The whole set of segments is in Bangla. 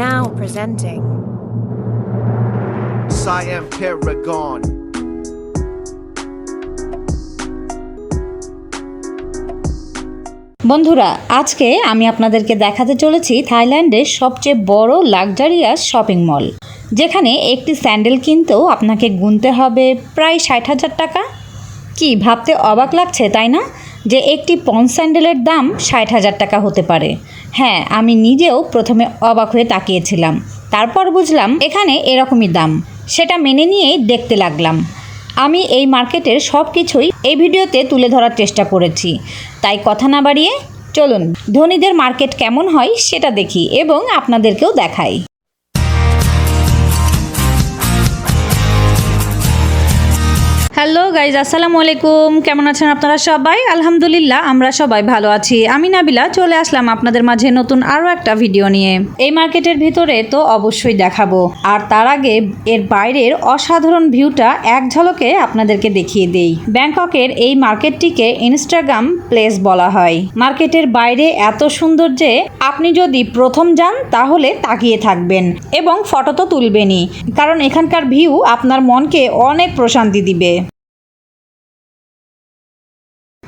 Now presenting Siam Paragon. বন্ধুরা আজকে আমি আপনাদেরকে দেখাতে চলেছি থাইল্যান্ডের সবচেয়ে বড় লাক্সারিয়াস শপিং মল যেখানে একটি স্যান্ডেল কিনতেও আপনাকে গুনতে হবে প্রায় ষাট হাজার টাকা কি ভাবতে অবাক লাগছে তাই না যে একটি পন স্যান্ডেলের দাম ষাট হাজার টাকা হতে পারে। হ্যাঁ আমি নিজেও প্রথমে অবাক হয়ে তাকিয়েছিলাম। তারপর বুঝলাম এখানে এরকমই দাম। সেটা মেনে নিয়েই দেখতে লাগলাম। আমি এই মার্কেটের সব কিছুই এই ভিডিওতে তুলে ধরার চেষ্টা করেছি। তাই কথা না বাড়িয়ে চলুন, ধনীদের মার্কেট কেমন হয় সেটা দেখি এবং আপনাদেরকেও দেখাই। হ্যালো গাইজ, আসসালামু আলাইকুম। কেমন আছেন আপনারা সবাই? আলহামদুলিল্লাহ, আমরা সবাই ভালো আছি। আমি নাবিলা, চলে আসলাম আপনাদের মাঝে নতুন আরও একটা ভিডিও নিয়ে। এই মার্কেটের ভিতরে তো অবশ্যই দেখাবো। আর তার আগে এর বাইরের অসাধারণ ভিউটা এক ঝলকে আপনাদেরকে দেখিয়ে দেই। ব্যাংককের এই মার্কেটটিকে ইনস্টাগ্রাম প্লেস বলা হয়। মার্কেটের বাইরে এত সুন্দর যে আপনি যদি প্রথম যান, তাহলে তাকিয়ে থাকবেন এবং ফটো তো তুলবেনই। কারণ এখানকার ভিউ আপনার মনকে অনেক প্রশান্তি দিবে।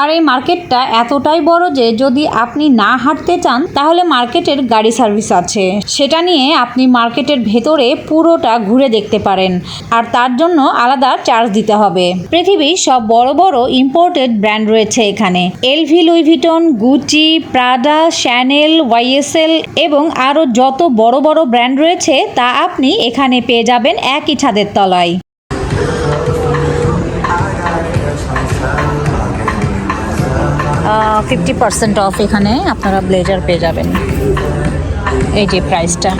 আর এই মার্কেটটা এতটাই বড় যে যদি আপনি না হাঁটতে চান, তাহলে মার্কেটের গাড়ি সার্ভিস আছে। সেটা নিয়ে আপনি মার্কেটের ভেতরে পুরোটা ঘুরে দেখতে পারেন। আর তার জন্য আলাদা চার্জ দিতে হবে। পৃথিবীর সব বড় বড় ইম্পোর্টেড ব্র্যান্ড রয়েছে এখানে। LV Louis Vuitton Gucci Prada Chanel YSL এবং আরও যত বড় বড় ব্র্যান্ড রয়েছে, তা আপনি এখানে পেয়ে যাবেন একই ছাদের তলায়। ফিফটি পার্সেন্ট অফ এখানে আপনারা ব্লেজার পেয়ে যাবেন। এই যে প্রাইসটা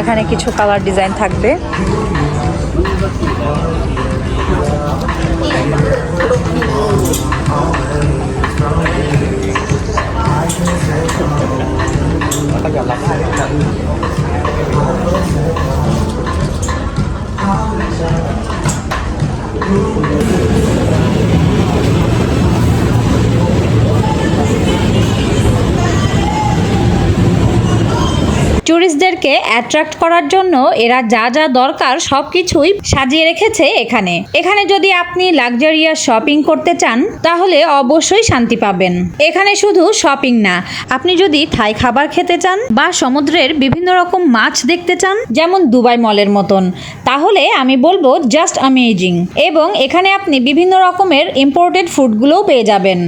এখানে কিছু কালার ডিজাইন থাকবে। Thank you. ট্যুরিস্টদেরকে অ্যাট্রাক্ট করার জন্য এরা যা যা দরকার সব কিছুই সাজিয়ে রেখেছে এখানে। এখানে যদি আপনি লাক্সারিয়াস শপিং করতে চান, তাহলে অবশ্যই শান্তি পাবেন। এখানে শুধু শপিং না, আপনি যদি থাই খাবার খেতে চান বা সমুদ্রের বিভিন্ন রকম মাছ দেখতে চান, যেমন দুবাই মলের মতন, তাহলে আমি বলব জাস্ট অ্যামেজিং এবং এখানে আপনি বিভিন্ন রকমের ইম্পোর্টেড ফুডগুলোও পেয়ে যাবেন,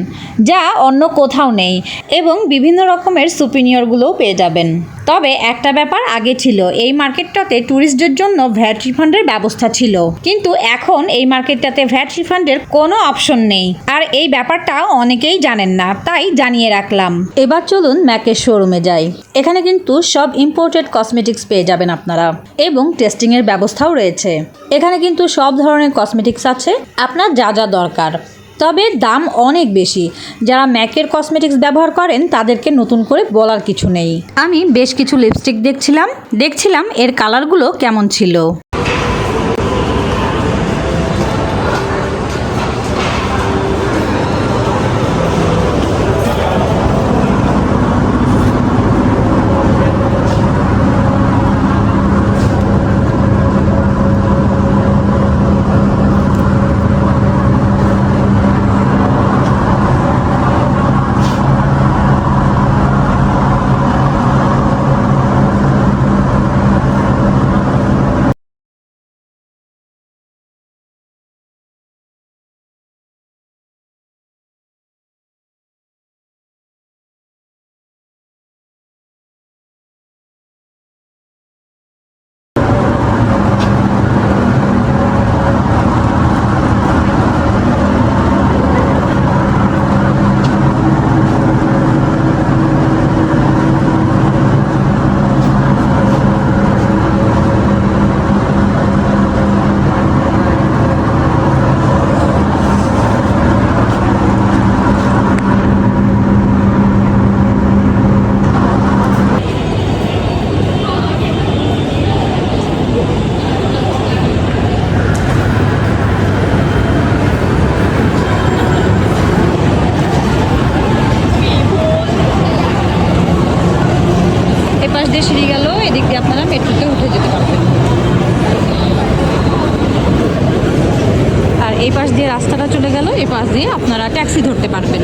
যা অন্য কোথাও নেই, এবং বিভিন্ন রকমের সুপিনিয়রগুলোও পেয়ে যাবেন। তবে একটা ব্যাপার আগে ছিল, এই মার্কেটটাতে ট্যুরিস্টদের জন্য ভ্যাট রিফান্ডের ব্যবস্থা ছিল। কিন্তু এখন এই মার্কেটটাতে ভ্যাট রিফান্ডের কোনো অপশন নেই। আর এই ব্যাপারটা অনেকেই জানেন না, তাই জানিয়ে রাখলাম। এবার চলুন ম্যাকের শোরুমে যাই। এখানে কিন্তু সব ইম্পোর্টেড কসমেটিক্স পেয়ে যাবেন আপনারা। এবং টেস্টিংয়ের ব্যবস্থাও রয়েছে। এখানে কিন্তু সব ধরনের কসমেটিক্স আছে। আপনার যা যা দরকার। তবে দাম অনেক বেশি। যারা ম্যাকের কসমেটিক্স ব্যবহার করেন, তাদেরকে নতুন করে বলার কিছু নেই। আমি বেশ কিছু লিপস্টিক দেখছিলাম। দেখছিলাম এর কালারগুলো কেমন ছিল। ট্যাক্সি ধরতে পারবেন।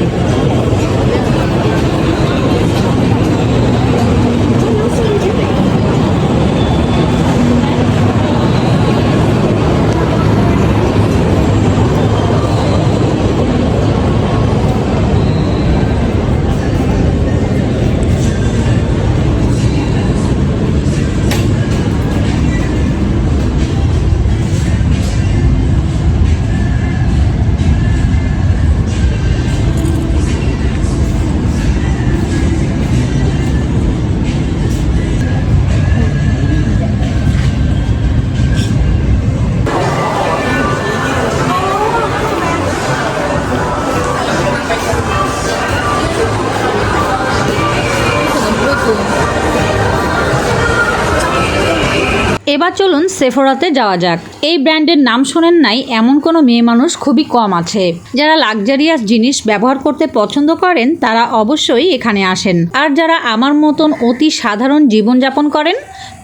এবার চলুন সেফোরাতে যাওয়া যাক। এই ব্র্যান্ডের নাম শোনেন নাই এমন কোনো মেয়ে মানুষ খুবই কম আছে। যারা লাক্সারিয়াস জিনিস ব্যবহার করতে পছন্দ করেন, তারা অবশ্যই এখানে আসেন। আর যারা আমার মতন অতি সাধারণ জীবনযাপন করেন,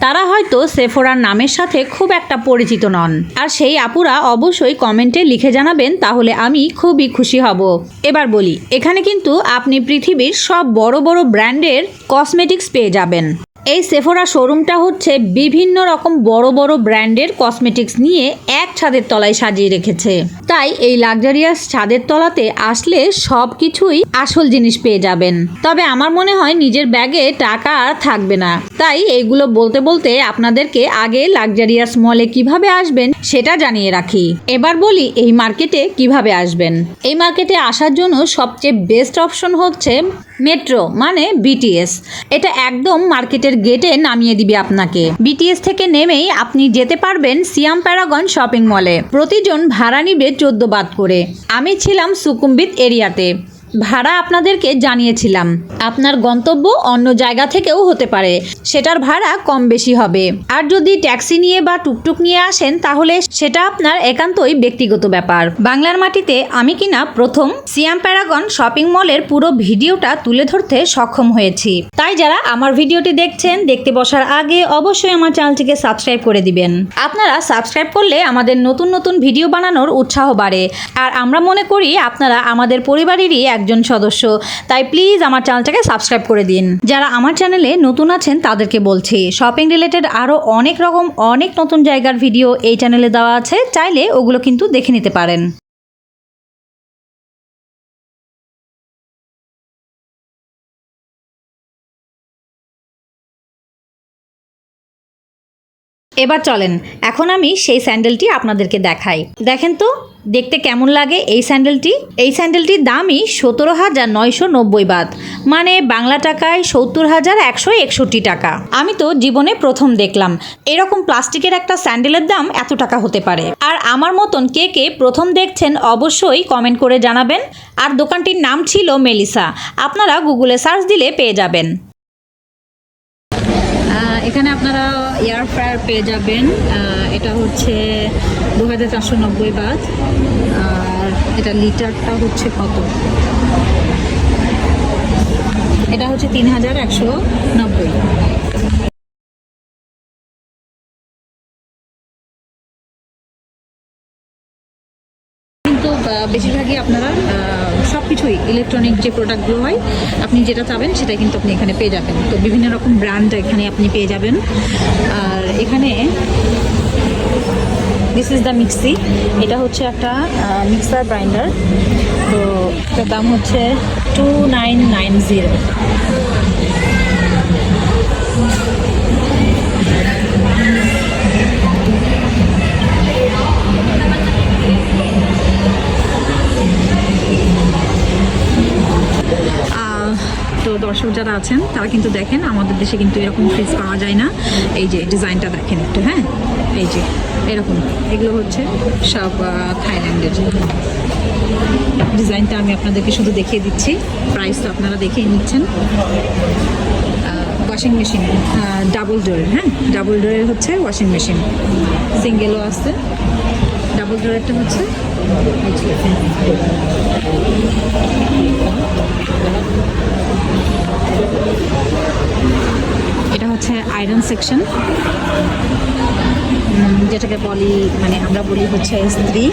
তারা হয়তো সেফোরার নামের সাথে খুব একটা পরিচিত নন। আর সেই আপুরা অবশ্যই কমেন্টে লিখে জানাবেন, তাহলে আমি খুবই খুশি হব। এবার বলি, এখানে কিন্তু আপনি পৃথিবীর সব বড় বড় ব্র্যান্ডের কসমেটিক্স পেয়ে যাবেন। এই সেফোরা শোরুমটা হচ্ছে বিভিন্ন রকম বড় বড় ব্র্যান্ডের কসমেটিক্স নিয়ে এক ছাদের তলায় সাজিয়ে রেখেছে। তাই এই লাক্সারিয়াস ছাদের তলাতে আসলে সব কিছুই আসল জিনিস পেয়ে যাবেন। তবে আমার মনে হয় নিজের ব্যাগে টাকা আর থাকবে না। তাই এইগুলো বলতে বলতে আপনাদেরকে আগে লাক্সারিয়াস মলে কীভাবে আসবেন সেটা জানিয়ে রাখি। এবার বলি এই মার্কেটে কীভাবে আসবেন। এই মার্কেটে আসার জন্য সবচেয়ে বেস্ট অপশন হচ্ছে মেট্রো মানে বিটিএস এটা একদম মার্কেটের গেটে নামিয়ে দিবে আপনাকে। বিটিএস থেকে নেমেই আপনি যেতে পারবেন সিয়াম প্যারাগন শপিং মলে প্রতিজন ভাড়া নিবে চোদ্দ বাদ করে। আমি ছিলাম সুকুম্বিত এরিয়াতে। ভাড়া আপনাদেরকে জানিয়েছিলাম। আপনার গন্তব্য অন্য জায়গা থেকেও হতে পারে। সেটার ভাড়া কম বেশি হবে। আর যদি ট্যাক্সি নিয়ে বা টুকটুক নিয়ে আসেন, তাহলে সেটা আপনার একান্তই ব্যক্তিগত ব্যাপার। বাংলার মাটিতে আমি কিনা প্রথম সিয়াম প্যারাগন শপিং মলের পুরো ভিডিওটা তুলে ধরতে সক্ষম হয়েছি। তাই যারা আমার ভিডিওটি দেখছেন, দেখতে বসার আগে অবশ্যই আমার চ্যানেলটিকে সাবস্ক্রাইব করে দিবেন। আপনারা সাবস্ক্রাইব করলে আমাদের নতুন নতুন ভিডিও বানানোর উৎসাহ বাড়ে। আর আমরা মনে করি আপনারা আমাদের পরিবারেরই একজন সদস্য। তাই প্লিজ আমার চ্যানেলটাকে সাবস্ক্রাইব করে দিন। যারা আমার চ্যানেলে নতুন আছেন, তাদেরকে বলছি শপিং রিলেটেড আরও অনেক রকম, অনেক নতুন জায়গার ভিডিও এই চ্যানেলে দেওয়া আছে। চাইলে ওগুলো কিন্তু দেখে নিতে পারেন। এবার চলেন, এখন আমি সেই স্যান্ডেলটি আপনাদেরকে দেখাই। দেখেন তো, দেখতে কেমন লাগে এই স্যান্ডেলটি? এই স্যান্ডেলটির দামই সতেরো হাজার নয়শো নব্বই বাদ মানে বাংলা টাকায় সত্তর হাজার একশো একষট্টি টাকা। আমি তো জীবনে প্রথম দেখলাম, এরকম প্লাস্টিকের একটা স্যান্ডেলের দাম এত টাকা হতে পারে। আর আমার মতন কে কে প্রথম দেখছেন, অবশ্যই কমেন্ট করে জানাবেন। আর দোকানটির নাম ছিল মেলিসা, আপনারা গুগলে সার্চ দিলে পেয়ে যাবেন। এখানে আপনারা এয়ার ফ্রায়ার পেয়ে যাবেন। এটা হচ্ছে দু হাজার চারশো নব্বই বাদ। আর এটা লিটারটা হচ্ছে কত? এটা হচ্ছে তিন হাজার একশো নব্বই। কিন্তু বেশিরভাগই আপনারা সব কিছুই ইলেকট্রনিক যে প্রোডাক্টগুলো হয়, আপনি যেটা চাবেন সেটা কিন্তু আপনি এখানে পেয়ে যাবেন। তো বিভিন্ন রকম ব্র্যান্ড এখানে আপনি পেয়ে যাবেন। আর এখানে দিস ইজ দ্য মিক্সি এটা হচ্ছে একটা মিক্সার গ্রাইন্ডার তো এটার দাম হচ্ছে টু নাইন নাইন জিরো দর্শক যারা আছেন, তারা কিন্তু দেখেন আমাদের দেশে কিন্তু এরকম ফ্রিজ পাওয়া যায় না। এই যে ডিজাইনটা দেখেন একটু হ্যাঁ? এই যে, এরকম। এগুলো হচ্ছে সব থাইল্যান্ডের। ডিজাইনটা আমি আপনাদেরকে শুধু দেখিয়ে দিচ্ছি। প্রাইস তো আপনারা দেখেই নিচ্ছেন। ওয়াশিং মেশিন ডাবল ডোরের হ্যাঁ? ডাবল ডোরের হচ্ছে ওয়াশিং মেশিন সিঙ্গেলও আছে। ডাবল ডোরেরটা হচ্ছে হচ্ছে আয়রন সেকশন যেটাকে বলি মানে আমরা বলি হচ্ছে স্ত্রী।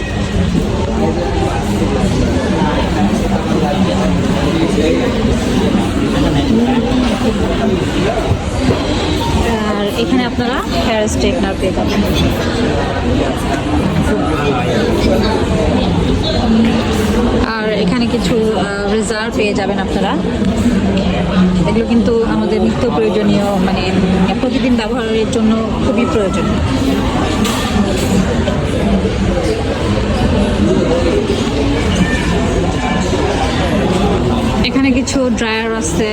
আর এখানে আপনারা হেয়ার স্ট্রেটনার পেয়ে যাবেন। আর এখানে কিছু রিজার্ভ পেয়ে যাবেন আপনারা। এগুলো কিন্তু আমাদের নিত্য প্রয়োজনীয় মানে প্রতিদিন ব্যবহারের জন্য খুবই প্রয়োজনীয়। এখানে কিছু ড্রায়ার আছে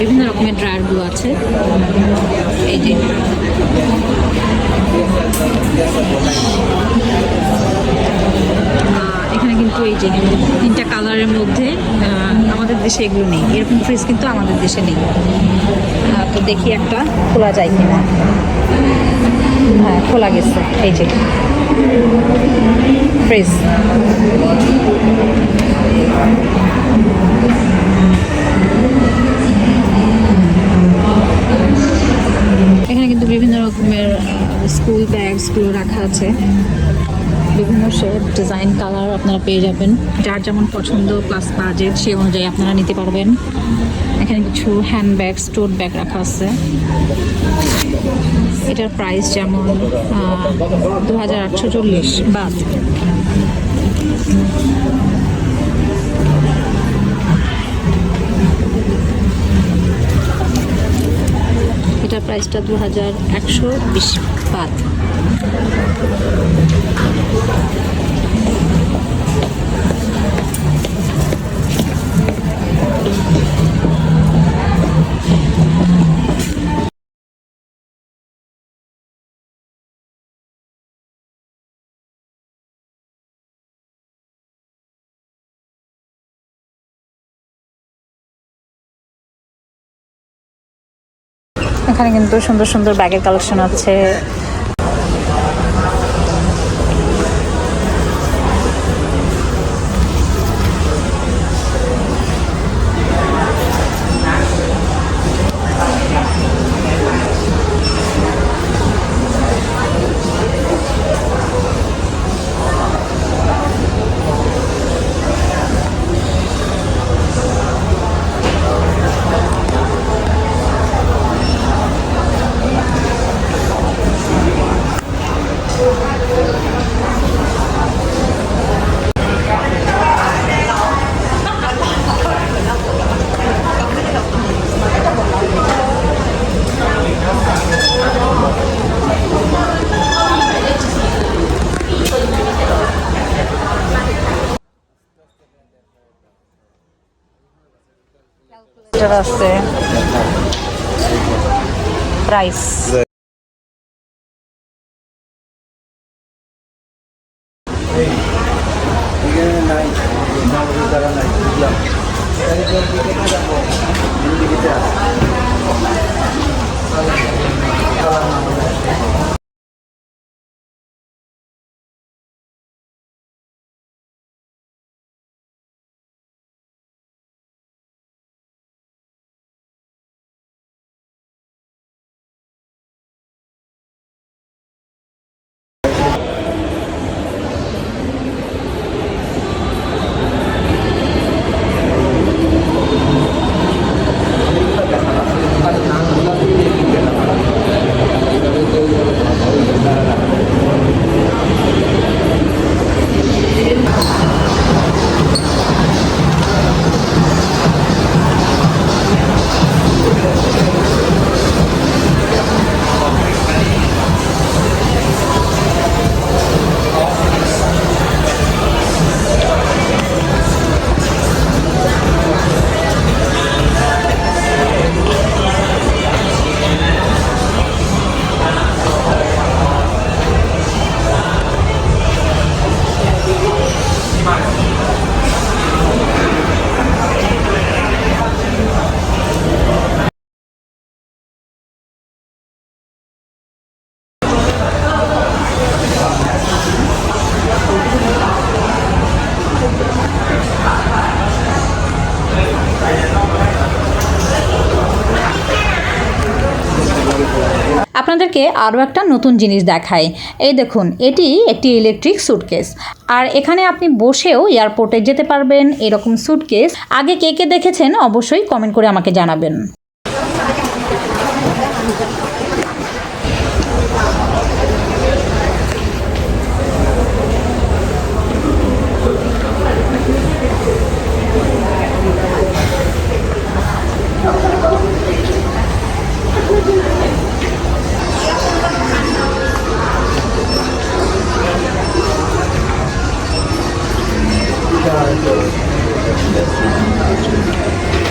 বিভিন্ন রকমের ড্রায়ারগুলো আছে। এই যে। এখানে কিন্তু এই যে তিনটা কালারের মধ্যে আহ, আমাদের দেশে এগুলো নেই। এরকম ফ্রিজ কিন্তু আমাদের দেশে নেই। তো দেখি একটা খোলা যায় কিনা। হ্যাঁ খোলা গেছে। এই যে। ফ্রিজ এখানে কিন্তু বিভিন্ন রকমের স্কুল ব্যাগসগুলো রাখা আছে। বিভিন্ন শেপ ডিজাইন কালার আপনারা পেয়ে যাবেন। যার যেমন পছন্দ প্লাস বাজেট সেই অনুযায়ী আপনারা নিতে পারবেন। এখানে কিছু হ্যান্ড ব্যাগ স্টোর ব্যাগ রাখা আছে। এটার প্রাইস যেমন দু হাজার আটশো চল্লিশ, বাদ। এটার প্রাইসটা দু হাজার একশো বিশ, বাদ। এখানে কিন্তু সুন্দর সুন্দর ব্যাগের কালেকশন আছে। আছে price আপনাদেরকে আরও একটা নতুন জিনিস দেখায়। এই দেখুন, এটি একটি ইলেকট্রিক সুটকেস আর এখানে আপনি বসেও এয়ারপোর্টে যেতে পারবেন এরকম স্যুটকেস আগে কে কে দেখেছেন অবশ্যই কমেন্ট করে আমাকে জানাবেন।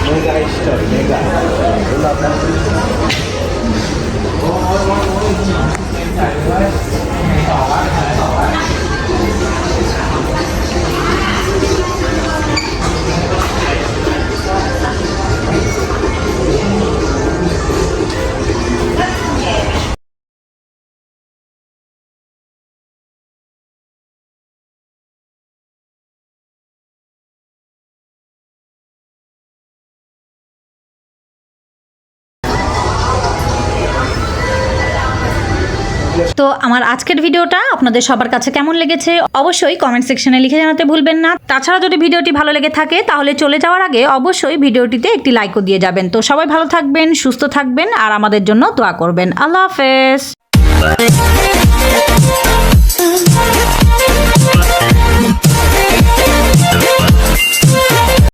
Mega story, mega. তো আমার আজকের ভিডিওটা আপনাদের সবার কাছে কেমন লেগেছে অবশ্যই কমেন্ট সেকশনে লিখে জানাতে ভুলবেন না। তাছাড়া যদি ভিডিওটি ভালো লেগে থাকে, তাহলে চলে যাওয়ার আগে অবশ্যই ভিডিওটিতে একটি লাইকও দিয়ে যাবেন। তো সবাই ভালো থাকবেন, সুস্থ থাকবেন, আর আমাদের জন্য দোয়া করবেন। আল্লাহ হাফেজ।